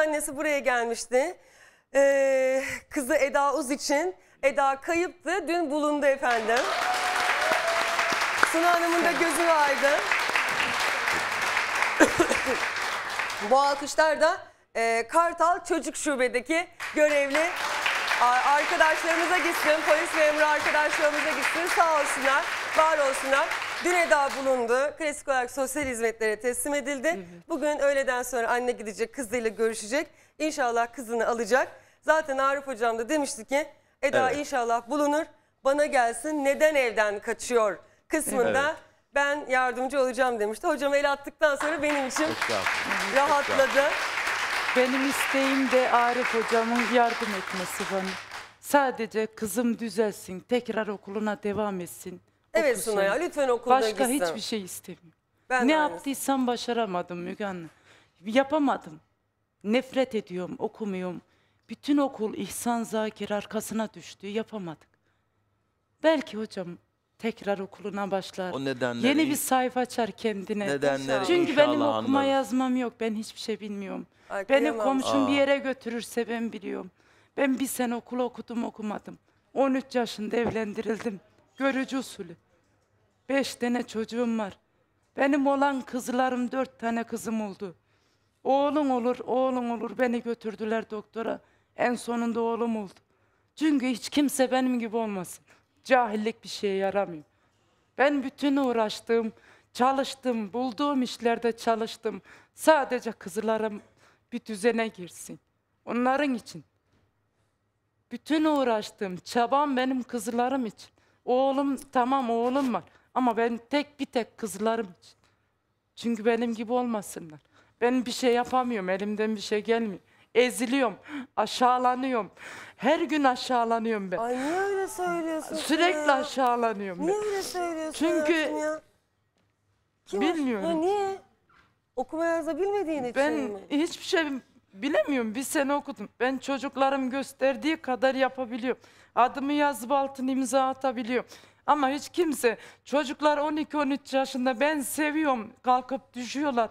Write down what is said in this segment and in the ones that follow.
annesi buraya gelmişti. Ee, kızı Eda Uz için. Eda kayıptı. Dün bulundu efendim. Suna Hanım'ın da gözü vardı. Bu alkışlar da e, Kartal Çocuk Şube'deki görevli arkadaşlarımıza gitsin, polis memuru arkadaşlarımıza gitsin. Sağ olsunlar, var olsunlar. Dün Eda bulundu. Klasik olarak sosyal hizmetlere teslim edildi. Bugün öğleden sonra anne gidecek, kızıyla görüşecek. İnşallah kızını alacak. Zaten Arif Hocam da demişti ki Eda Evet. inşallah bulunur. Bana gelsin neden evden kaçıyor kısmında Evet. ben yardımcı olacağım demişti. Hocam el attıktan sonra benim için rahatladı. Benim isteğim de Arif hocamın yardım etmesi bana. Sadece kızım düzelsin, tekrar okuluna devam etsin. Evet okusun. Suna ya lütfen okuluna Başka gitsin. hiçbir şey istemiyorum. Ben ne aynısı. yaptıysam başaramadım Müge Anlı. Yapamadım. Nefret ediyorum, okumuyorum. Bütün okul İhsan Zakir arkasına düştü, yapamadık. Belki hocam tekrar okuluna başlar. O nedenleri Yeni bir sayfa açar kendine. Nedenleri Çünkü inşallah benim okuma anlarız. yazmam yok. Ben hiçbir şey bilmiyorum. Ay, Beni komşum bir yere götürürse ben biliyorum. Ben bir sene okul okudum okumadım. 13 yaşında evlendirildim. Görücü usulü. Beş tane çocuğum var. Benim olan kızlarım dört tane kızım oldu. Oğlum olur, oğlum olur. Beni götürdüler doktora. En sonunda oğlum oldu. Çünkü hiç kimse benim gibi olmasın. Cahillik bir şeye yaramıyor. Ben bütün uğraştım, çalıştım, bulduğum işlerde çalıştım. Sadece kızlarım bir düzene girsin. Onların için. Bütün uğraştım, çabam benim kızlarım için. Oğlum tamam oğlum var ama ben tek bir tek kızlarım için. Çünkü benim gibi olmasınlar. Ben bir şey yapamıyorum, elimden bir şey gelmiyor. Eziliyorum, aşağılanıyorum. Her gün aşağılanıyorum ben. Ay niye öyle söylüyorsun? Sürekli ya? aşağılanıyorum Niye ben. öyle söylüyorsun Çünkü ya? Kim bilmiyorum. Ya niye? Okuma yazma bilmediğin için Ben mi? hiçbir şey bilemiyorum. Bir sene okudum. Ben çocuklarım gösterdiği kadar yapabiliyorum. Adımı yazıp altına imza atabiliyorum. Ama hiç kimse, çocuklar 12-13 yaşında ben seviyorum kalkıp düşüyorlar.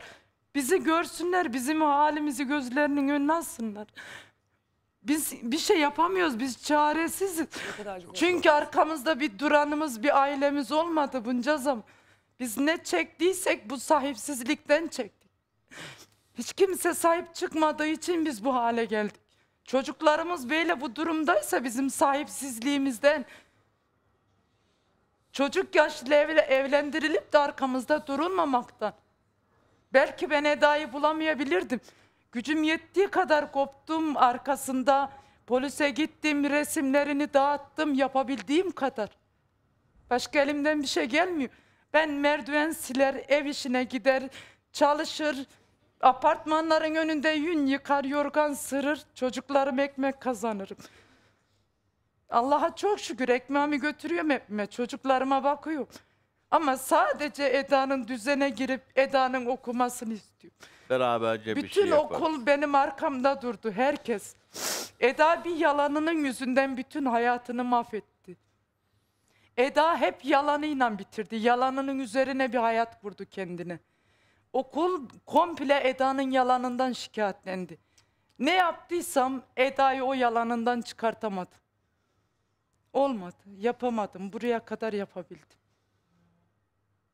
Bizi görsünler, bizim halimizi gözlerinin önüne alsınlar. Biz bir şey yapamıyoruz, biz çaresiziz. Çünkü arkamızda bir duranımız, bir ailemiz olmadı bunca zaman. Biz ne çektiysek bu sahipsizlikten çektik. Hiç kimse sahip çıkmadığı için biz bu hale geldik. Çocuklarımız böyle bu durumdaysa bizim sahipsizliğimizden. Çocuk yaşlı evle- evlendirilip de arkamızda durulmamaktan. Belki ben Eda'yı bulamayabilirdim. Gücüm yettiği kadar koptum arkasında. Polise gittim, resimlerini dağıttım yapabildiğim kadar. Başka elimden bir şey gelmiyor. Ben merdiven siler, ev işine gider, çalışır, apartmanların önünde yün yıkar, yorgan sırır, çocuklarım ekmek kazanırım. Allah'a çok şükür ekmeğimi götürüyorum hepime, çocuklarıma bakıyorum. Ama sadece Eda'nın düzene girip Eda'nın okumasını istiyorum. Beraberce bir Bütün şey yaparız. okul benim arkamda durdu, herkes. Eda bir yalanının yüzünden bütün hayatını mahvetti. Eda hep yalanıyla bitirdi. Yalanının üzerine bir hayat kurdu kendine. Okul komple Eda'nın yalanından şikayetlendi. Ne yaptıysam Eda'yı o yalanından çıkartamadım. Olmadı, yapamadım. Buraya kadar yapabildim.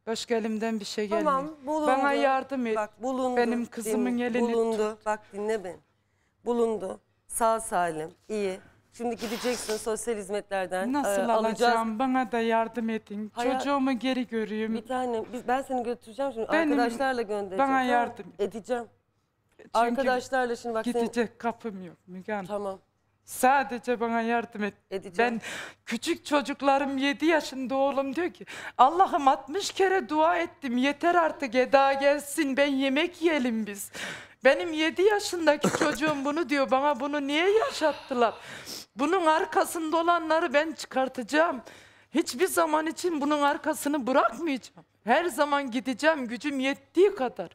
Başka elimden bir şey gelmiyor. Tamam bulundu. Bana yardım et. Bak bulundu. Benim kızımın Din- elini Bulundu. Bak dinle beni. Bulundu. Sağ salim. iyi. Şimdi gideceksin sosyal hizmetlerden. Nasıl e, alacağım? Bana da yardım edin. Hayat- Çocuğumu geri göreyim. Bir tane biz, ben seni götüreceğim şimdi Benim- arkadaşlarla göndereceğim. bana yardım. Edeceğim. Çünkü Arkadaşlarla şimdi bak seni... gidecek kapım yok Müge Hanım. Tamam Sadece bana yardım et. edeceğim. Ben küçük çocuklarım 7 yaşında oğlum diyor ki Allah'ım 60 kere dua ettim yeter artık Eda gelsin ben yemek yiyelim biz. Benim 7 yaşındaki çocuğum bunu diyor bana bunu niye yaşattılar? Bunun arkasında olanları ben çıkartacağım. Hiçbir zaman için bunun arkasını bırakmayacağım. Her zaman gideceğim gücüm yettiği kadar.